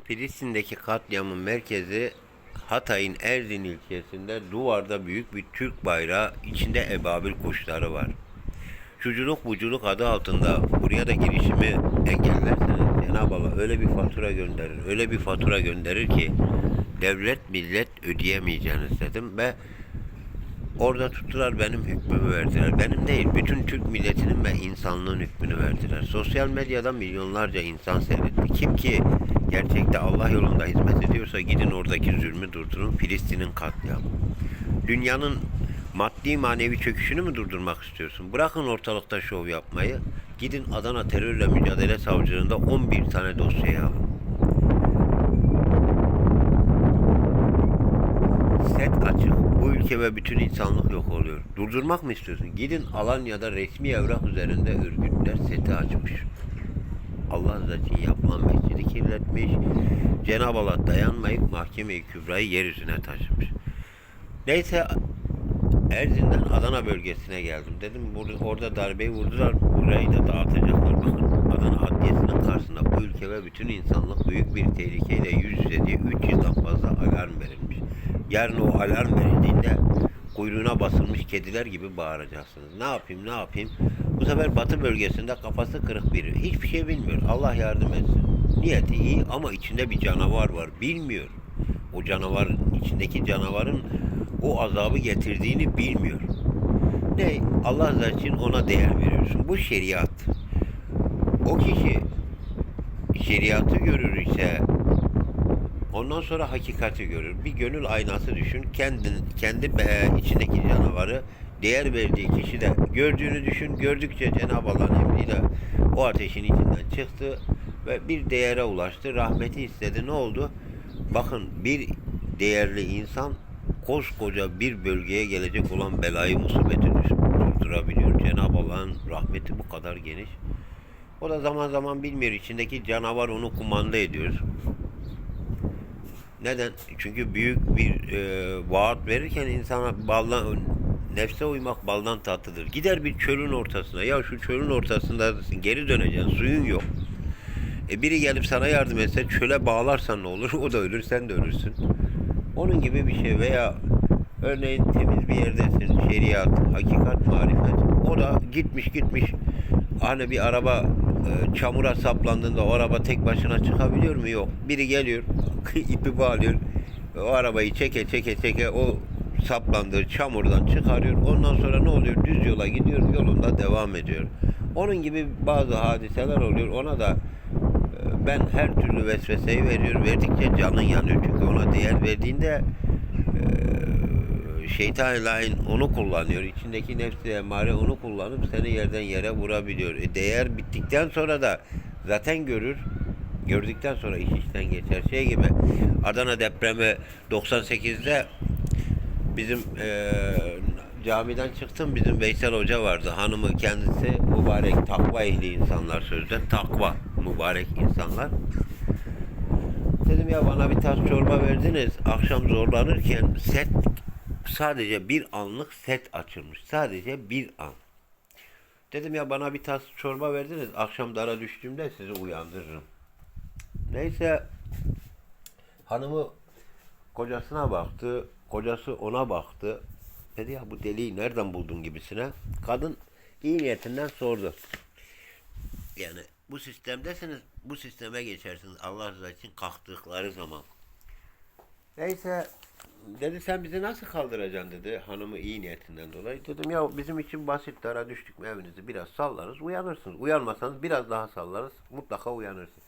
Filistin'deki katliamın merkezi Hatay'ın Erzin ilçesinde duvarda büyük bir Türk bayrağı içinde ebabil kuşları var. Şuculuk buculuk adı altında buraya da girişimi engellerseniz Cenab-ı Allah öyle bir fatura gönderir, öyle bir fatura gönderir ki devlet millet ödeyemeyeceğiniz dedim ve Orada tuttular benim hükmümü verdiler. Benim değil, bütün Türk milletinin ve insanlığın hükmünü verdiler. Sosyal medyada milyonlarca insan seyretti. Kim ki gerçekte Allah yolunda hizmet ediyorsa gidin oradaki zulmü durdurun. Filistin'in katliamı. Dünyanın maddi manevi çöküşünü mü durdurmak istiyorsun? Bırakın ortalıkta şov yapmayı. Gidin Adana Terörle Mücadele Savcılığında 11 tane dosyayı alın. Set açık. Bu ülke ve bütün insanlık yok oluyor. Durdurmak mı istiyorsun? Gidin Alanya'da resmi evrak üzerinde örgütler seti açmış. Allah rızası yapılan mescidi kirletmiş. Cenab-ı Allah dayanmayıp mahkeme-i kübrayı yeryüzüne taşımış. Neyse Erzin'den Adana bölgesine geldim. Dedim burada, orada darbeyi vurdular. Burayı da dağıtacaklar. Bakın Adana Adliyesi'nin karşısında bu ülke ve bütün insanlık büyük bir tehlikeyle yüz yüze diye 3 yıldan fazla alarm verilmiş. Yarın o alarm verildiğinde kuyruğuna basılmış kediler gibi bağıracaksınız. Ne yapayım ne yapayım? Bu sefer batı bölgesinde kafası kırık biri. Hiçbir şey bilmiyor. Allah yardım etsin. Niyeti iyi ama içinde bir canavar var. Bilmiyor. O canavarın içindeki canavarın o azabı getirdiğini bilmiyor. Ne? Allah rızası için ona değer veriyorsun. Bu şeriat. O kişi şeriatı görür ise ondan sonra hakikati görür. Bir gönül aynası düşün. Kendin, kendi be, içindeki canavarı değer verdiği kişi de gördüğünü düşün. Gördükçe Cenab-ı Allah'ın emriyle o ateşin içinden çıktı ve bir değere ulaştı. Rahmeti istedi. Ne oldu? Bakın bir değerli insan koskoca bir bölgeye gelecek olan belayı musibeti durdurabiliyor. Cenab-ı Allah'ın rahmeti bu kadar geniş. O da zaman zaman bilmiyor. içindeki canavar onu kumanda ediyor. Neden? Çünkü büyük bir e, vaat verirken insana baldan nefse uymak baldan tatlıdır. Gider bir çölün ortasına. Ya şu çölün ortasındasın. Geri döneceksin. Suyun yok. E biri gelip sana yardım etse çöle bağlarsan ne olur? O da ölür, sen de ölürsün. Onun gibi bir şey veya örneğin temiz bir yerdesin. Şeriat, hakikat, marifet. O da gitmiş gitmiş. Hani bir araba e, çamura saplandığında o araba tek başına çıkabiliyor mu? Yok. Biri geliyor, ipi bağlıyor. O arabayı çeke çeke çeke o saplandığı çamurdan çıkarıyor. Ondan sonra ne oluyor? Düz yola gidiyor, yolunda devam ediyor. Onun gibi bazı hadiseler oluyor. Ona da e, ben her türlü vesveseyi veriyor. Verdikçe canın yanıyor. Çünkü ona değer verdiğinde e, şeytan lain onu kullanıyor. İçindeki nefsi emare onu kullanıp seni yerden yere vurabiliyor. E, değer bittikten sonra da zaten görür. Gördükten sonra iş işten geçer. Şey gibi Adana depremi 98'de bizim e, camiden çıktım bizim Veysel Hoca vardı. Hanımı kendisi mübarek takva ehli insanlar sözde. Takva mübarek insanlar. Dedim ya bana bir tas çorba verdiniz. Akşam zorlanırken set sadece bir anlık set açılmış. Sadece bir an. Dedim ya bana bir tas çorba verdiniz. Akşam dara düştüğümde sizi uyandırırım. Neyse hanımı kocasına baktı. Kocası ona baktı. Dedi ya bu deliği nereden buldun gibisine. Kadın iyi niyetinden sordu. Yani bu sistemdesiniz, bu sisteme geçersiniz Allah rızası için kalktıkları zaman. Neyse dedi sen bizi nasıl kaldıracaksın dedi hanımı iyi niyetinden dolayı. Dedim ya bizim için basit dara düştük mü evinizi biraz sallarız uyanırsınız. Uyanmasanız biraz daha sallarız mutlaka uyanırsınız.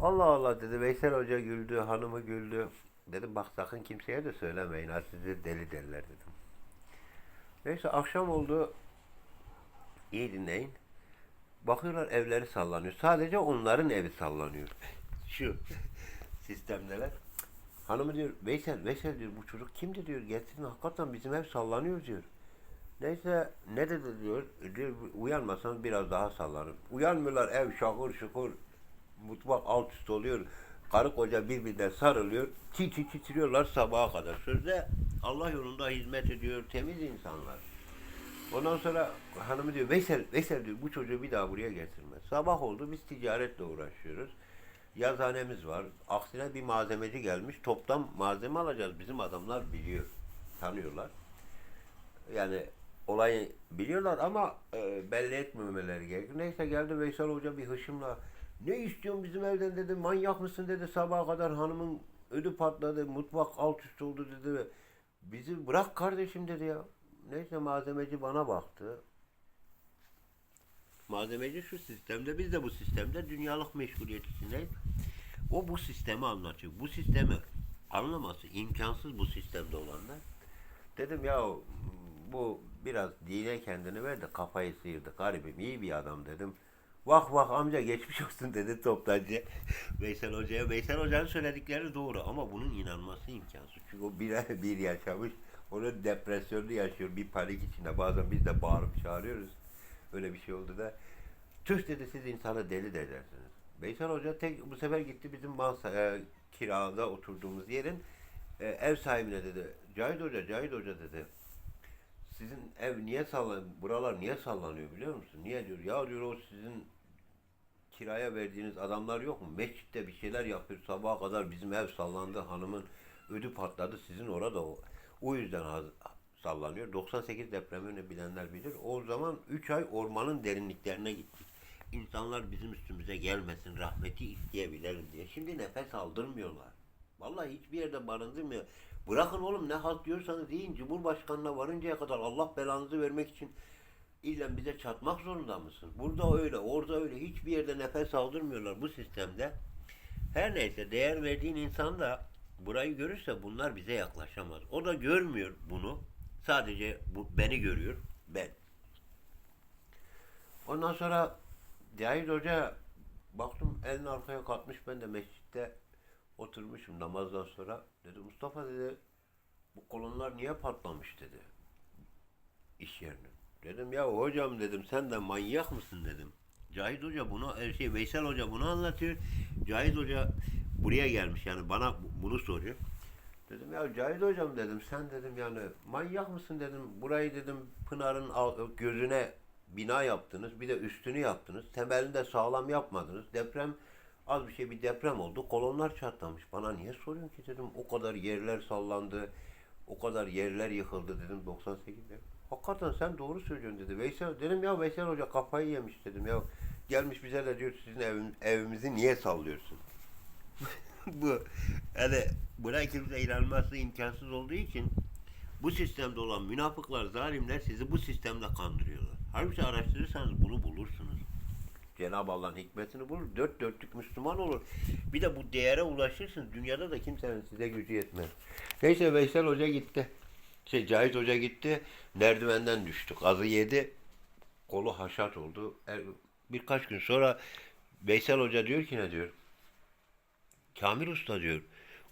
Allah Allah dedi Veysel Hoca güldü, hanımı güldü. Dedim bak sakın kimseye de söylemeyin ha sizi deli derler dedim. Neyse akşam oldu. İyi dinleyin. Bakıyorlar evleri sallanıyor. Sadece onların evi sallanıyor. Şu sistemdeler. Hanımı diyor Veysel, Veysel diyor bu çocuk kimdi diyor. Gelsin hakikaten bizim ev sallanıyor diyor. Neyse ne dedi diyor. diyor uyanmasanız biraz daha sallanır. Uyanmıyorlar ev şakır şukur. Mutfak alt üst oluyor. Karı koca birbirine sarılıyor. Çi çi titriyorlar sabaha kadar. Sözde Allah yolunda hizmet ediyor. Temiz insanlar. Ondan sonra hanımı diyor Veysel, Veysel diyor bu çocuğu bir daha buraya getirme. Sabah oldu biz ticaretle uğraşıyoruz. yazhanemiz var. Aksine bir malzemeci gelmiş. Toptan malzeme alacağız. Bizim adamlar biliyor. Tanıyorlar. Yani olayı biliyorlar ama e, belli etmemeleri gerekiyor. Neyse geldi Veysel Hoca bir hışımla ne istiyorsun bizim evden dedi. Manyak mısın dedi. Sabaha kadar hanımın ödü patladı. Mutfak alt üst oldu dedi. Bizi bırak kardeşim dedi ya. Neyse malzemeci bana baktı. Malzemeci şu sistemde, biz de bu sistemde dünyalık meşguliyet içindeyiz. O bu sistemi anlatıyor. Bu sistemi anlaması imkansız bu sistemde olanlar. Dedim ya bu biraz dine kendini ver de kafayı sıyırdı. Garibim iyi bir adam dedim. Vah vah amca geçmiş olsun dedi toptancı Veysel Hoca'ya. Veysel Hoca'nın söyledikleri doğru ama bunun inanması imkansız. Çünkü o bir, bir yaşamış. Onun depresyonunu yaşıyor. Bir panik içinde. Bazen biz de bağırıp çağırıyoruz. Öyle bir şey oldu da. Tüh dedi siz insanı deli de edersiniz. Veysel Hoca tek bu sefer gitti bizim mal e, kirada oturduğumuz yerin e, ev sahibine dedi. Cahit Hoca, Cahit Hoca dedi. Sizin ev niye sallan, buralar niye sallanıyor biliyor musun? Niye diyor? Ya diyor o sizin kiraya verdiğiniz adamlar yok mu? Mescitte bir şeyler yapıyor. Sabaha kadar bizim ev sallandı. Hanımın ödü patladı. Sizin orada o. O yüzden sallanıyor. 98 depremini bilenler bilir. O zaman 3 ay ormanın derinliklerine gittik. İnsanlar bizim üstümüze gelmesin, rahmeti isteyebilelim diye. Şimdi nefes aldırmıyorlar. Vallahi hiçbir yerde barındırmıyor. Bırakın oğlum ne halt diyorsanız deyin. Cumhurbaşkanına varıncaya kadar Allah belanızı vermek için illa bize çatmak zorunda mısın? Burada öyle, orada öyle. Hiçbir yerde nefes aldırmıyorlar bu sistemde. Her neyse değer verdiğin insan da burayı görürse bunlar bize yaklaşamaz. O da görmüyor bunu. Sadece bu beni görüyor. Ben. Ondan sonra Cahit Hoca baktım elini arkaya katmış ben de mescitte oturmuşum namazdan sonra. Dedi Mustafa dedi bu kolonlar niye patlamış dedi iş yerine. Dedim ya hocam dedim sen de manyak mısın dedim. Cahit Hoca bunu her şey Veysel Hoca bunu anlatıyor. Cahit Hoca buraya gelmiş yani bana bu- bunu soruyor. Dedim ya Cahit hocam dedim sen dedim yani manyak mısın dedim. Burayı dedim Pınar'ın gözüne bina yaptınız. Bir de üstünü yaptınız. Temelini de sağlam yapmadınız. Deprem az bir şey bir deprem oldu. Kolonlar çatlamış. Bana niye soruyorsun ki dedim. O kadar yerler sallandı. O kadar yerler yıkıldı dedim 98'de. Hakikaten sen doğru söylüyorsun dedi. Veysel dedim ya Veysel Hoca kafayı yemiş dedim ya. Gelmiş bize de diyor sizin evin, evimizi niye sallıyorsun? bu yani buna kimse inanması imkansız olduğu için bu sistemde olan münafıklar, zalimler sizi bu sistemle kandırıyorlar. Halbuki araştırırsanız bunu bulursunuz. Cenab-ı Allah'ın hikmetini bulur. Dört dörtlük Müslüman olur. Bir de bu değere ulaşırsınız. Dünyada da kimsenin size gücü yetmez. Neyse Veysel Hoca gitti. Şey Cahit Hoca gitti. Merdivenden düştü. Gazı yedi. Kolu haşat oldu. Er- Birkaç gün sonra Veysel Hoca diyor ki ne diyor? Kamil Usta diyor.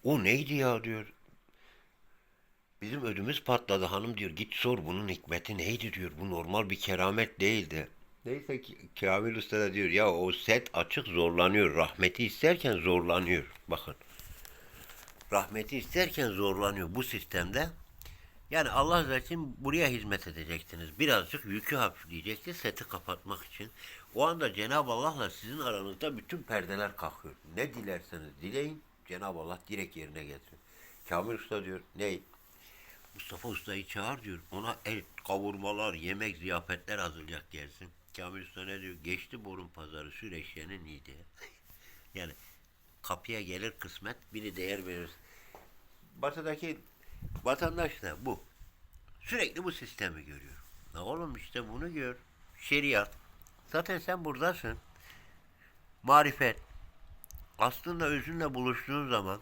O neydi ya diyor. Bizim ödümüz patladı hanım diyor. Git sor bunun hikmeti neydi diyor. Bu normal bir keramet değildi. Neyse ki Kamil Usta da diyor ya o set açık zorlanıyor. Rahmeti isterken zorlanıyor. Bakın. Rahmeti isterken zorlanıyor bu sistemde. Yani Allah razı için buraya hizmet edeceksiniz. Birazcık yükü hafifleyecekti seti kapatmak için. O anda Cenab-ı Allah'la sizin aranızda bütün perdeler kalkıyor. Ne dilerseniz dileyin Cenab-ı Allah direkt yerine getirir. Kamil Usta diyor ney? Mustafa Usta'yı çağır diyor. Ona et, kavurmalar, yemek, ziyafetler hazırlayacak gelsin. Kamil Usta ne diyor? Geçti borun pazarı süreçlerinin iyiydi. yani kapıya gelir kısmet biri değer verir. Batıdaki vatandaş da bu. Sürekli bu sistemi görüyor. Ya oğlum işte bunu gör. Şeriat. Zaten sen buradasın. Marifet. Aslında özünle buluştuğun zaman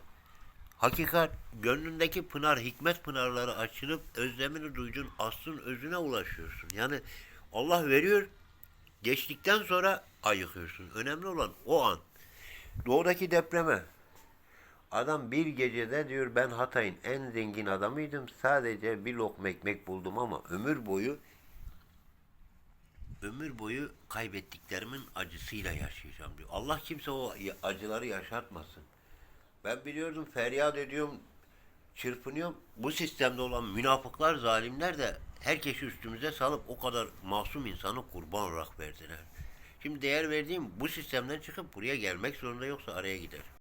hakikat gönlündeki pınar, hikmet pınarları açılıp özlemini duyduğun aslın özüne ulaşıyorsun. Yani Allah veriyor, geçtikten sonra ayıkıyorsun. Önemli olan o an. Doğudaki depreme Adam bir gecede diyor ben Hatay'ın en zengin adamıydım. Sadece bir lokma ekmek buldum ama ömür boyu ömür boyu kaybettiklerimin acısıyla yaşayacağım diyor. Allah kimse o acıları yaşatmasın. Ben biliyordum feryat ediyorum, çırpınıyorum. Bu sistemde olan münafıklar, zalimler de herkesi üstümüze salıp o kadar masum insanı kurban olarak verdiler. Şimdi değer verdiğim bu sistemden çıkıp buraya gelmek zorunda yoksa araya gider.